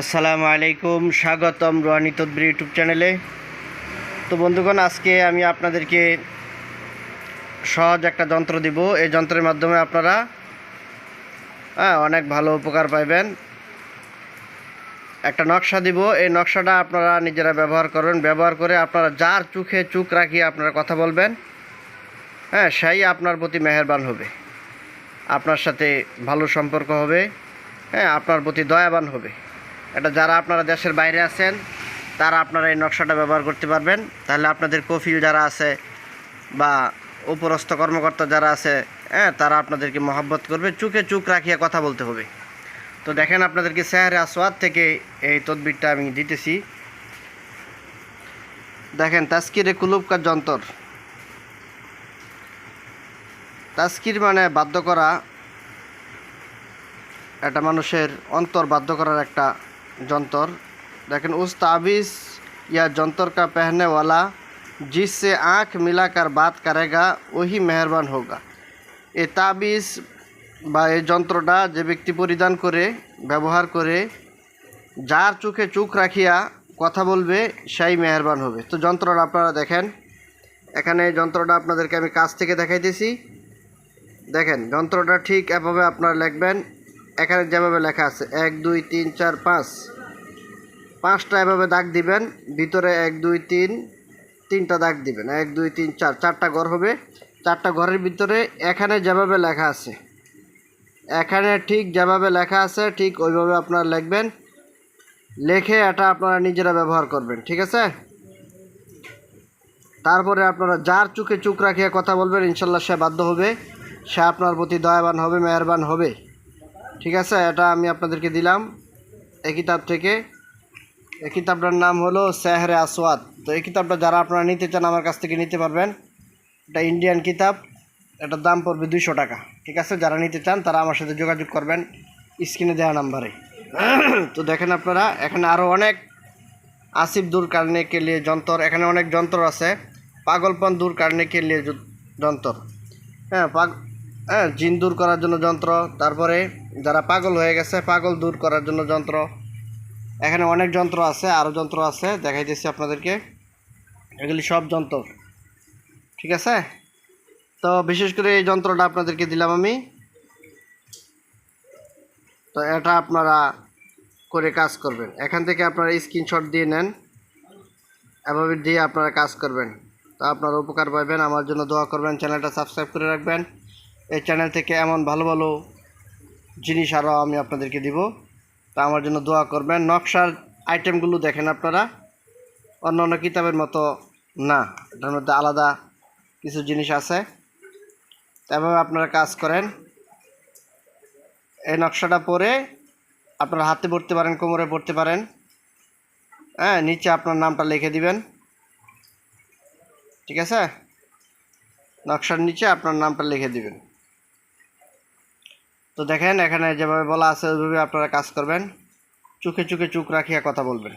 আসসালামু আলাইকুম, স্বাগতম রোহানি তদ্বির ইউটিউব চ্যানেলে। তো বন্ধুগণ, আজকে আমি আপনাদেরকে সহজ একটা যন্ত্র দিব। এই যন্ত্রের মাধ্যমে আপনারা হ্যাঁ অনেক ভালো উপকার পাইবেন। একটা নকশা দিব। এই নকশাটা আপনারা নিজেরা ব্যবহার করবেন। ব্যবহার করে আপনারা যার চোখে চোখ রাখিয়ে আপনারা কথা বলবেন হ্যাঁ সেই আপনার প্রতি মেহেরবান হবে। আপনার সাথে ভালো সম্পর্ক হবে হ্যাঁ আপনার প্রতি দয়াবান হবে। এটা যারা আপনারা দেশের বাইরে আছেন, তারা আপনারা এই নকশাটা ব্যবহার করতে পারবেন। তাহলে আপনাদের কফিল যারা আছে বা উপরস্থ কর্মকর্তা যারা আছে হ্যাঁ তারা আপনাদেরকে মহাব্বত করবে। চুকে চুক রাখিয়া কথা বলতে হবে। তো দেখেন আপনাদেরকে সেহারে আসওয়াদ থেকে এই তদবিরটা আমি দিতেছি। দেখেন তাস্কিরে কুলুপকার যন্তর। তাস্কির মানে বাধ্য করা, একটা মানুষের অন্তর বাধ্য করার একটা যন্তর দেখেন উস ताबीज़ या जंतर का पहनने वाला जिससे आँख मिलाकर बात करेगा वही मेहरबान होगा এই তাবিজ বা এই যন্ত্রটা যে ব্যক্তি পরিধান করে ব্যবহার করে যার চোখে চোখ রাখিয়া কথা বলবে সেই মেহরবান হবে তো যন্ত্রটা আপনারা দেখেন এখানে এই যন্ত্রটা আপনাদেরকে আমি কাছ থেকে দেখাইতেছি দেখেন যন্ত্রটা ঠিক এভাবে আপনারা লিখবেন এখানে যেভাবে লেখা আছে, এক, দুই, তিন, চার, পাঁচ। পাঁচটা এভাবে দাগ দিবেন, ভিতরে এক, দুই, তিন, তিনটা দাগ দিবেন। এক, দুই, তিন, চার, চারটা ঘর হবে। চারটা ঘরের ভিতরে এখানে যেভাবে লেখা আছে, এখানে ঠিক যেভাবে লেখা আছে, ঠিক ওইভাবে আপনারা লিখবেন। লেখে এটা আপনারা নিজেরা ব্যবহার করবেন, ঠিক আছে? তারপরে আপনারা যার চোখে চোখ রাখিয়া কথা বলবেন, ইনশাল্লাহ সে বাধ্য হবে। সে আপনার প্রতি দয়াবান হবে, মেহরবান হবে। ঠিক আছে, এটা আমি আপনাদেরকে দিলাম। এই কিতাব থেকে। এই কিতাবটার নাম হলো সেহরে আসওয়াদ। তো এই কিতাবটা যারা আপনারা নিতে চান, আমার কাছ থেকে নিতে পারবেন। এটা ইন্ডিয়ান কিতাব। এটার দাম পড়বে দুইশো টাকা। ঠিক আছে, যারা নিতে চান, তারা আমার সাথে যোগাযোগ করবেন স্ক্রিনে দেওয়া নাম্বারে। তো দেখেন আপনারা, এখানে আরও অনেক আসিফ দূর কারণে কে লিয়ে যন্তর, এখানে অনেক যন্ত্র আছে। পাগলপন দূর কারণে কে লিয়ে যু- যন্তর। হ্যাঁ পাগ হ্যাঁ জিন দূর করার জন্য যন্ত্র। তারপরে যারা পাগল হয়ে গেছে, পাগল দূর করার জন্য যন্ত্র। এখানে অনেক যন্ত্র আছে আরও যন্ত্র আছে দেখাই দেখাইতেছি আপনাদেরকে। এগুলি সব যন্ত্র। ঠিক আছে? তো বিশেষ করে এই যন্ত্রটা আপনাদেরকে দিলাম আমি। তো এটা আপনারা করে কাজ করবেন। এখান থেকে আপনারা স্ক্রিনশট দিয়ে নেন। এভাবে দিয়ে আপনারা কাজ করবেন। তো আপনারা উপকার পাবেন। আমার জন্য দোয়া করবেন। চ্যানেলটা সাবস্ক্রাইব করে রাখবেন। এই চ্যানেল থেকে এমন ভালো ভালো জিনিস আরও আমি আপনাদেরকে দিব। তা আমার জন্য দোয়া করবেন। নকশার আইটেমগুলো দেখেন আপনারা। অন্য অন্য কিতাবের মতো না। এটার মধ্যে আলাদা কিছু জিনিস আছে। এভাবে আপনারা কাজ করেন। এই নকশাটা পরে আপনারা হাতে পড়তে পারেন, কোমরে পড়তে পারেন। হ্যাঁ নিচে আপনার নামটা লিখে দিবেন। ঠিক আছে? নকশার নিচে আপনার নামটা লিখে দিবেন। তো দেখেন, এখানে যেভাবে বলা আছে, ওইভাবে আপনারা কাজ করবেন। চোখে চোখে চোখ রাখিয়া কথা বলবেন।